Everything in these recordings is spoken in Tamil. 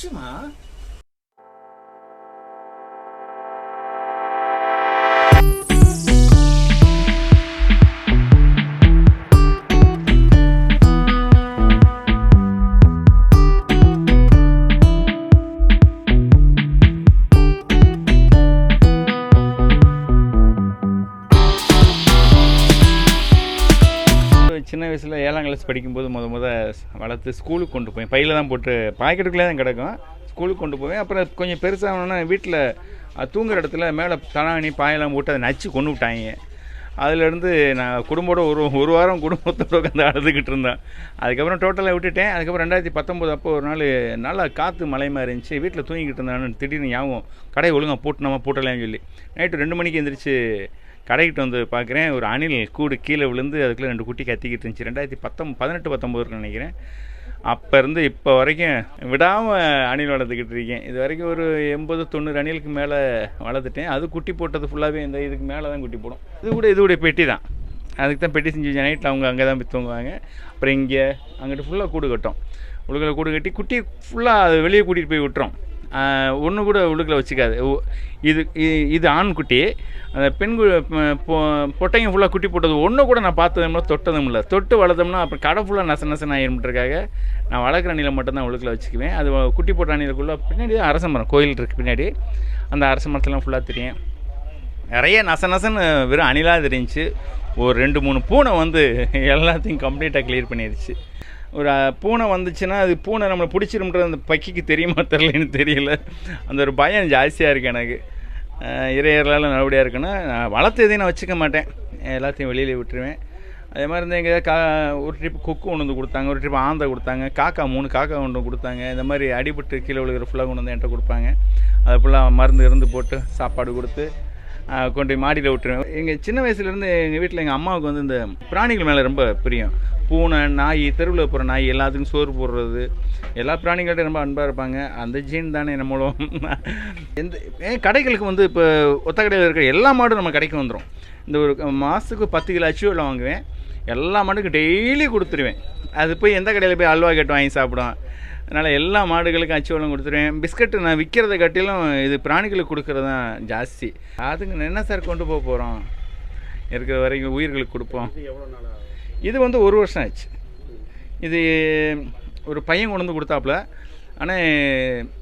是吗 சின்ன வயசில் ஏழாம் கிளாஸ் படிக்கும்போது முத முத வளர்த்து ஸ்கூலுக்கு கொண்டு போய் பையில் தான் போட்டு பாக்கெட்டுக்குள்ளே தான் கிடக்கும். ஸ்கூலுக்கு கொண்டு போவேன். அப்புறம் கொஞ்சம் பெருசாகணுன்னா வீட்டில் தூங்குற இடத்துல மேலே தலாணி பாயெல்லாம் போட்டு அதை நச்சு கொண்டு விட்டாங்க. அதுலேருந்து நான் குடும்பத்தோட ஒரு ஒரு வாரம் குடும்பத்தோட உட்காந்து அழுதுகிட்டு இருந்தேன். அதுக்கப்புறம் டோட்டலாக விட்டுட்டேன். அதுக்கப்புறம் ரெண்டாயிரத்தி பத்தொம்போது அப்போ ஒரு நாள் நல்லா காற்று மலை மாதிரி இருந்துச்சு. வீட்டில் தூங்கிக்கிட்டு இருந்தான்னு திடீர்னு ஞாபகம் கடையை ஒழுங்காக பூட்டினோமா? போட்டலாம்னு சொல்லி. நைட்டு ரெண்டு மணிக்கு எந்திரிச்சு கடைக்கிட்டு வந்து பார்க்குறேன். ஒரு அணில் கூடு கீழே விழுந்து அதுக்குள்ளே ரெண்டு குட்டி கத்திக்கிட்டு இருந்துச்சு. ரெண்டாயிரத்தி பத்தொம் பதினெட்டு பத்தொம்போதுன்னு நினைக்கிறேன். அப்போ இருந்து இப்போ வரைக்கும் விடாமல் அணில் வளர்த்துக்கிட்டு இருக்கேன். இது வரைக்கும் ஒரு எண்பது தொண்ணூறு அணிலுக்கு மேலே வளர்த்துட்டேன். அது குட்டி போட்டது ஃபுல்லாகவே இந்த இதுக்கு மேலே தான் குட்டி போடும். இது கூட இது கூட பெட்டி தான். அதுக்கு தான் பெட்டி செஞ்சு நைட்டில் அவங்க அங்கே தான் போய் தூங்குவாங்க. அப்புறம் இங்கே அங்கிட்டு ஃபுல்லாக கூடு கட்டும். உலகில் கூடு கட்டி குட்டி ஃபுல்லாக அது வெளியே கூட்டிகிட்டு போய் விட்டுரும். ஒன்று கூட உள்ளுக்குள்ள வச்சுக்காது. இது இது ஆண் குட்டி அந்த பெண் பொட்டைங்க ஃபுல்லாக குட்டி போட்டது. ஒன்று கூட நான் பார்த்ததும் இல்லை தொட்டதும் இல்லை. தொட்டு வளர்த்தோம்னா அப்புறம் கடை ஃபுல்லாக நச நசன் ஆயிரும்ன்றக்காக நான் வளர்க்குற அணியில் மட்டும்தான் உள்ளுக்குள்ள வச்சுக்குவேன். அது குட்டி போட்ட அணிலுக்குள்ளே பின்னாடி தான் அரச மரம் கோயில் இருக்குது பின்னாடி. அந்த அரச மரத்துலாம் ஃபுல்லாக தெரியும். நிறைய நச நசன்னு வெறும் அணிலாக தெரிஞ்சிச்சு ஒரு ரெண்டு மூணு பூனை வந்து எல்லாத்தையும் கம்ப்ளீட்டாக கிளியர் பண்ணிடுச்சு ஒரு பூனை வந்துச்சுன்னா அது பூனை நம்மளை பிடிச்சிரும்ன்றது அந்த பக்கிக்கு தெரியுமா தெரிலன்னு தெரியல. அந்த ஒரு பயம் ஜாஸ்தியாக இருக்குது எனக்கு. இறையர்களால் நல்லபடியாக இருக்குன்னா நான் வளர்த்து எதையும் நான் வச்சுக்க மாட்டேன். எல்லாத்தையும் வெளியில் விட்டுருவேன். அதே மாதிரி இந்த எங்கள் கா ஒரு ட்ரிப் கொக்கு கொண்டு வந்து கொடுத்தாங்க ஒரு ட்ரிப் ஆந்தை கொடுத்தாங்க காக்கா மூணு காக்கா கொண்டு வந்து கொடுத்தாங்க. இந்த மாதிரி அடிபட்டு கீழே விழுகிற ஃபுல்லாக கொண்டு வந்து என்கிட்ட கொடுப்பாங்க. அதை ஃபுல்லாக மருந்து இருந்து போட்டு சாப்பாடு கொடுத்து கொண்டு போய் மாடியில் விட்டுருவேன். எங்கள் சின்ன வயசுலேருந்து எங்கள் வீட்டில் எங்கள் அம்மாவுக்கு வந்து இந்த பிராணிகள் மேலே ரொம்ப பிரியம். பூனை நாய் தெருவில் போகிற நாய் எல்லாத்துக்கும் சோறு போடுறது. எல்லா பிராணிகள்கிட்ட ரொம்ப அன்பாக இருப்பாங்க. அந்த ஜீன் தானே நம்மளும் எந்த கடைகளுக்கு வந்து இப்போ ஒத்த கடையில் இருக்கிற எல்லா மாடும் நம்ம கடைக்கு வந்துடும் இந்த ஒரு மாதத்துக்கு பத்து கிலோ அச்சு வெள்ளம் வாங்குவேன். எல்லா மாட்டுக்கும் டெய்லி கொடுத்துருவேன். அது போய் எந்த கடையில் போய் அல்வா கேட்டு வாங்கி சாப்பிடும். அதனால் எல்லா மாடுகளுக்கும் அச்சு வெள்ளம் கொடுத்துருவேன். பிஸ்கட்டு நான் விற்கிறத காட்டிலும் இது பிராணிகளுக்கு கொடுக்குறது தான் ஜாஸ்தி. அதுக்கு என்ன சார் கொண்டு போக போகிறோம் இருக்கிற வரைக்கும் உயிர்களுக்கு கொடுப்போம். இது வந்து ஒரு வருஷம் ஆச்சு இது ஒரு பையன் கொண்டு வந்து கொடுத்தாப்புல ஆனால்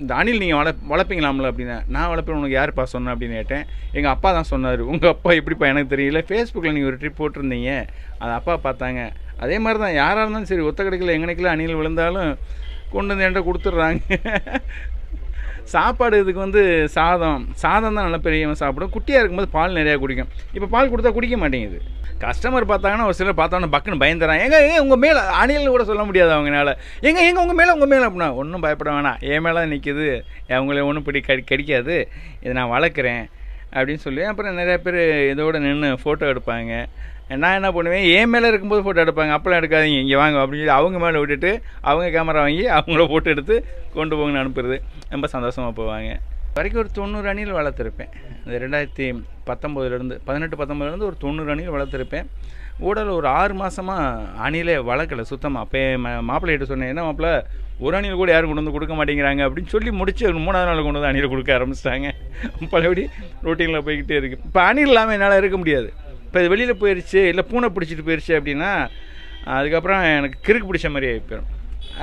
இந்த அணில் நீங்கள் வள வளர்ப்பீங்களாம்ல? அப்படின்னா நான் வளர்ப்பேன் உனக்கு யாருப்பா சொன்னேன் அப்படின்னு கேட்டேன். எங்கள் அப்பா தான் சொன்னார். உங்கள் அப்பா எப்படிப்பா எனக்கு தெரியல. ஃபேஸ்புக்கில் நீங்கள் ஒரு ட்ரிப் போட்டிருந்தீங்க. அது அப்பா பார்த்தாங்க. அதே மாதிரி தான் யாராக இருந்தாலும் சரி ஒத்த கிடைக்கல எங்கனைக்கில் அணில் விழுந்தாலும் கொண்டு வந்து என்கிட்ட கொடுத்துட்றாங்க. சாப்பாடு இதுக்கு வந்து சாதம் சாதம் தான் நல்ல பெரியவன் சாப்பிடும். குட்டியாக இருக்கும்போது பால் நிறையா குடிக்கும். இப்போ பால் கொடுத்தா குடிக்க மாட்டேங்குது. கஸ்டமர் பார்த்தாங்கன்னா ஒரு சிலர் பார்த்தோன்னா பக்குன்னு பயந்துறான் எங்க ஏங்க உங்கள் மேலே அணில்னு கூட சொல்ல முடியாது அவங்கனால. எங்க எங்கே உங்கள் மேலே உங்கள் மேலே அப்படின்னா ஒன்றும் பயப்பட வேணாம். என் மேலே நிற்கிது அவங்களே ஒன்றும் பிடி கடி கடிக்காது. இதை நான் வளர்க்குறேன். அப்படின்னு சொல்லி அப்புறம் நிறையா பேர் இதோட நின்று ஃபோட்டோ எடுப்பாங்க. நான் என்ன பண்ணுவேன் என் மேலே இருக்கும்போது ஃபோட்டோ எடுப்பாங்க. அப்போலாம் எடுக்காதீங்க இங்கே வாங்க அப்படின்னு சொல்லி அவங்க மேலே விட்டுட்டு அவங்க கேமரா வாங்கி அவங்கள ஃபோட்டோ எடுத்து கொண்டு போங்கன்னு அனுப்புறது. ரொம்ப சந்தோஷமாக போவாங்க. வரைக்கும் ஒரு தொண்ணூறு அணியில் வளர்த்துருப்பேன். இந்த ரெண்டாயிரத்தி பத்தொம்போதுலேருந்து பதினெட்டு பத்தொம்போதுலேருந்து ஒரு தொண்ணூறு அணியில் வளர்த்துருப்பேன். ஊடல் ஒரு ஆறு மாதமாக அணிலே வளர்க்கலை சுத்தமாக அப்போ மாப்பிள்ளைகிட்ட சொன்னேன் என்ன மாப்பிள்ளை ஒரு அணியில் கூட யாரும் கொண்டு வந்து கொடுக்க மாட்டேங்கிறாங்க அப்படின்னு சொல்லி முடிச்சு ஒரு மூணாவது நாள் கொண்டு வந்து அணியில் கொடுக்க ஆரம்பிச்சிட்டாங்க. பழையபடி ரொட்டீனில் போய்கிட்டே இருக்குது இப்போ அணில் இல்லாமல் என்னால் இருக்க முடியாது. இப்போ இது வெளியில் போயிடுச்சு இல்லை பூனை பிடிச்சிட்டு போயிடுச்சு அப்படின்னா அதுக்கப்புறம் எனக்கு கிறுக்கு பிடிச்ச மாதிரி ஆகி போயிடும்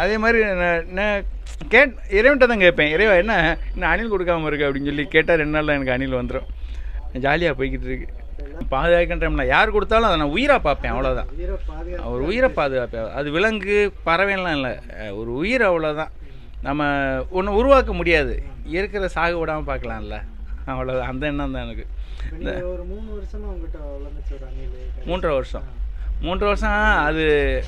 அதே மாதிரி நான் நான் கேட் இறைவன்ட்ட தான் கேட்பேன். இறைவா என்ன? இன்னும் அணில் கொடுக்காம இருக்கு அப்படின்னு சொல்லி கேட்டால் ரெண்டு நாளில் எனக்கு அணில் வந்துடும் ஜாலியாக போய்கிட்டு இருக்கு. பாதுகாக்கின்றோம்னா யார் கொடுத்தாலும் அதை நான் உயிராக பார்ப்பேன் அவ்வளோதான் ஒரு உயிரை பாதுகாப்பேன் அது விலங்கு பறவைலாம் இல்லை. ஒரு உயிர் அவ்வளோதான் நம்ம ஒன்று உருவாக்க முடியாது. இருக்கிற சாகு விடாமல் பார்க்கலாம்ல. அவ்வளோதான் அந்த எண்ணம் தான் எனக்கு. மூணு வருஷமா மூன்று வருஷம் அது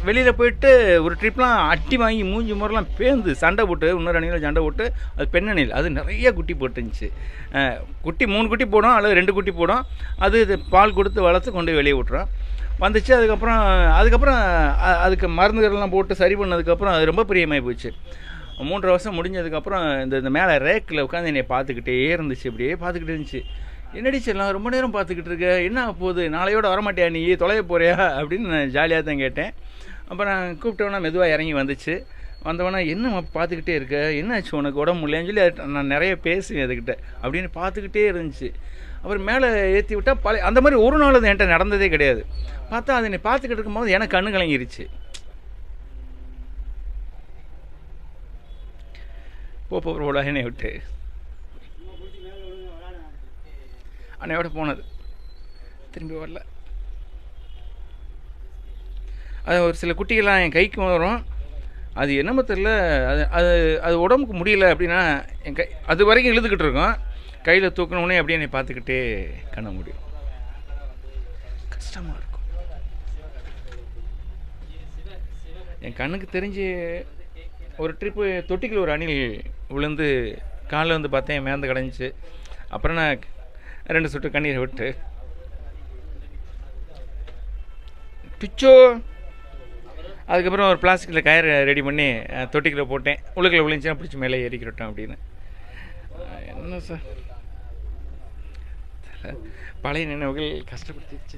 வெளியில் போயிட்டு ஒரு ட்ரிப்லாம் அட்டி வாங்கி மூஞ்சி முறைலாம் பேந்து சண்டை போட்டு இன்னொரு அணியில் சண்டை போட்டு அது பெண்ணணில் அது நிறைய குட்டி போட்டுருந்துச்சு. குட்டி மூணு குட்டி போடும் அல்லது ரெண்டு குட்டி போடும் அது இது பால் கொடுத்து வளர்த்து கொண்டு போய் வெளியே விட்டுறோம் வந்துச்சு அதுக்கப்புறம் அதுக்கப்புறம் அதுக்கு மருந்துகள்லாம் போட்டு சரி பண்ணதுக்கப்புறம் அது ரொம்ப பிரியமாகி போச்சு. மூன்றரை வருஷம் முடிஞ்சதுக்கப்புறம் இந்த இந்த மேலே ரேக்கில் உட்காந்து என்னை பார்த்துக்கிட்டே இருந்துச்சு இப்படியே பார்த்துக்கிட்டே இருந்துச்சு. என்னடி செல்லாம் ரொம்ப நேரம் பார்த்துக்கிட்டு இருக்க? என்ன போகுது? நாளையோட வரமாட்டியா நீ? தொலைய போறியா? அப்படின்னு நான் ஜாலியாக தான் கேட்டேன். அப்புறம் கூப்பிட்டோன்னா மெதுவாக இறங்கி வந்துச்சு. வந்தவொடனே என்ன பார்த்துக்கிட்டே இருக்க? என்னாச்சு உனக்கு உடம்பு முடியலன்னு சொல்லி நான் நிறைய பேசுவேன் அதுக்கிட்ட. அப்படின்னு பார்த்துக்கிட்டே இருந்துச்சு. அப்புறம் மேலே ஏற்றி விட்டால் பழைய அந்த மாதிரி ஒரு நாள் அது என்கிட்ட நடந்ததே கிடையாது. பார்த்தா அதை நீ பார்த்துக்கிட்டு இருக்கும்போது எனக்கு கண்ணு கலங்கிருச்சு. போ என்னை விட்டு. அன்னையோட போனது. திரும்பி வரல. அது ஒரு சில குட்டிகள்லாம் என் கைக்கு வரும். அது என்னமோ தெரில அது அது அது உடம்புக்கு முடியல அப்படின்னா என் கை அது வரைக்கும் இழுத்துக்கிட்டு இருக்கோம். கையில் தூக்கணுன்னே அப்படியே என்னை பார்த்துக்கிட்டே கண்ண முடியும் கஷ்டமாக இருக்கும். என் கண்ணுக்கு தெரிஞ்சு ஒரு ட்ரிப்பு தொட்டிக்கில் ஒரு அணில் விழுந்து காலில் வந்து பார்த்தேன் மேந்து கடைஞ்சிச்சு. அப்புறம் நான் ரெண்டு சுட்டு கண்ணீரை விட்டு. பிச்சோ. அதுக்கப்புறம் ஒரு பிளாஸ்டிக்கில் கயிறு ரெடி பண்ணி தொட்டிக்கில் போட்டேன். உள்ளுக்குள்ள விழுந்துச்சுன்னா பிடிச்சி மேலே ஏறிக்கிட்டோம் அப்படின்னு. என்ன சார்? பழைய நினைவுகள் கஷ்டப்படுத்திடுச்சு